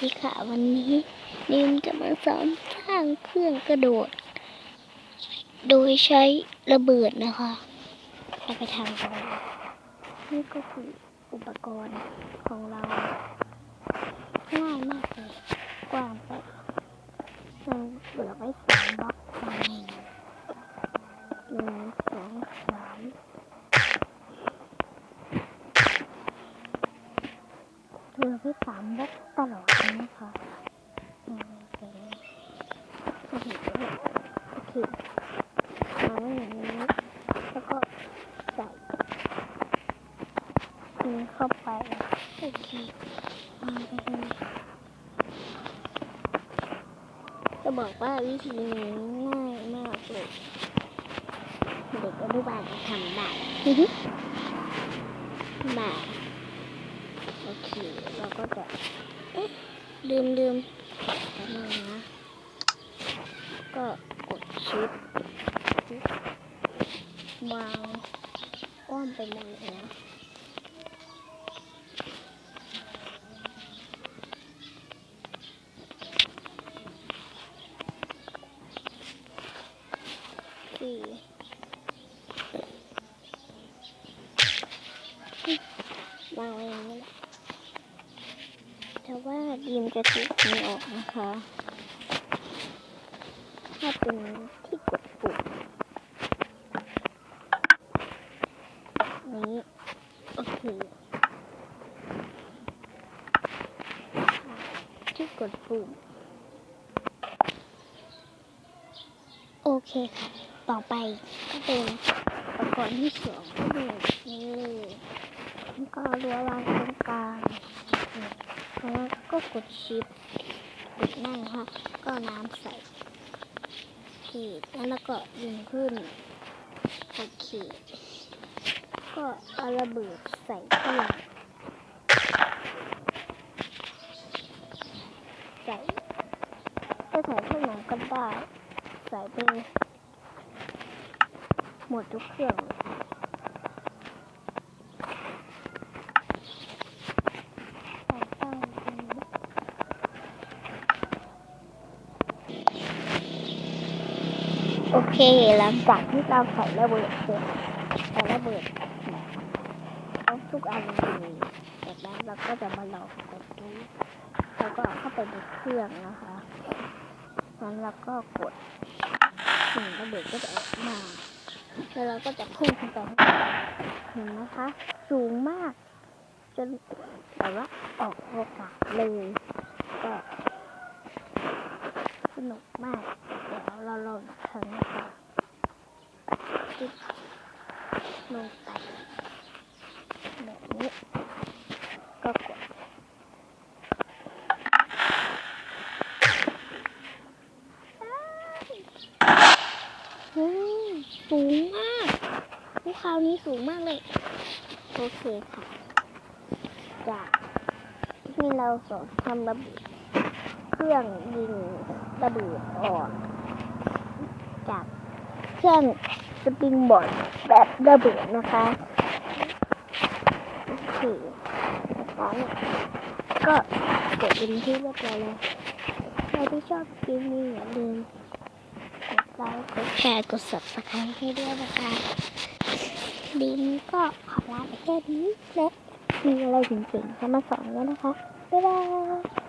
ดีค่ะวันนี้นิมจะมาสอนสร้างเครื่องกระโดด โดยใช้ระเบิดนะคะเราไปทำกันนี่ก็คืออุปกรณ์ของเรา ง่ายมากเลยกว้างไปเราเหลือไว้สามบล็อกทำไงหนึ่งสองสาม เหลือไว้สามบล็อกตลอดนะคะโอเคโอเคโอเคเอาไว้อย่างนี้แล้วก็ใส่นี้เข้าไปโอเควาเลยจะบอกว่าวิธีนี้ง่ายมากเลยเด็กอนุบาลทำได้ฮึฮึได้โอเคเรา ก็จะเอ๊ะลืมลืมแป๊บนึงนะ ก็กดชิปวางอ้อมไปหมดเลยนะสี่วางไว้อย่างนี้แหละ แต่ว่าดีมจะถูกนี้ออกนะคะ ถ้าเป็นที่กดปุ่มนี้ โอเคที่กดปุ่มโอเคค่ะ ต่อไปก็เป็นอุปกรณ์ที่สองก็เป็นนี่แล้วก็รั้ววางตรงกลาง ก็กดชิปปิดนั่นค่ะก็น้ำใส่ขีดแล้วก็ยิงขึ้นโอเคก็เอาระเบิดใส่เครื่องใส่ก็ใส่เครื่องไหนก็ได้ ใส่ไปหมดทุกเครื่องเลยใส่ตั้งตรงนี้ โอเคหลังจากที่เราใส่ระเบิดเสร็จใส่ระเบิดครบทุกอันเลยจากนั้นเราก็จะมาลองกดดูแล้วก็เข้าไปในเครื่องนะคะนั้นเราก็กดสิ่งระเบิดก็จะออกมาแล้วเราก็จะพุ่งขึ้นไปเห็นไหมคะ สูงมากจนแบบว่าออกโอกาสเลย ก็สนุกมาก เดี๋ยวเราลองอีกครั้งนะคะจิ๊บ ลงไปแบบนี้ก็กดสูงมากภูเขานี้สูงมากเลย โอเคค่ะ จากที่เราสอนทำระเบิดเครื่องยิงระเบิดออกจากเครื่อง สปริงบอร์ดแบบระเบิดนะคะโอเคแล้วก็เสร็จเป็นที่เรียบร้อยแล้วใครที่ชอบคลิปนี้อย่าลืมกดไลค์กดแชร์กด subscribe ให้ด้วยนะคะดิมก็ขอลาไปแค่นี้และมีอะไรจริงๆจะมาสอนแล้วนะคะบ๊ายบาย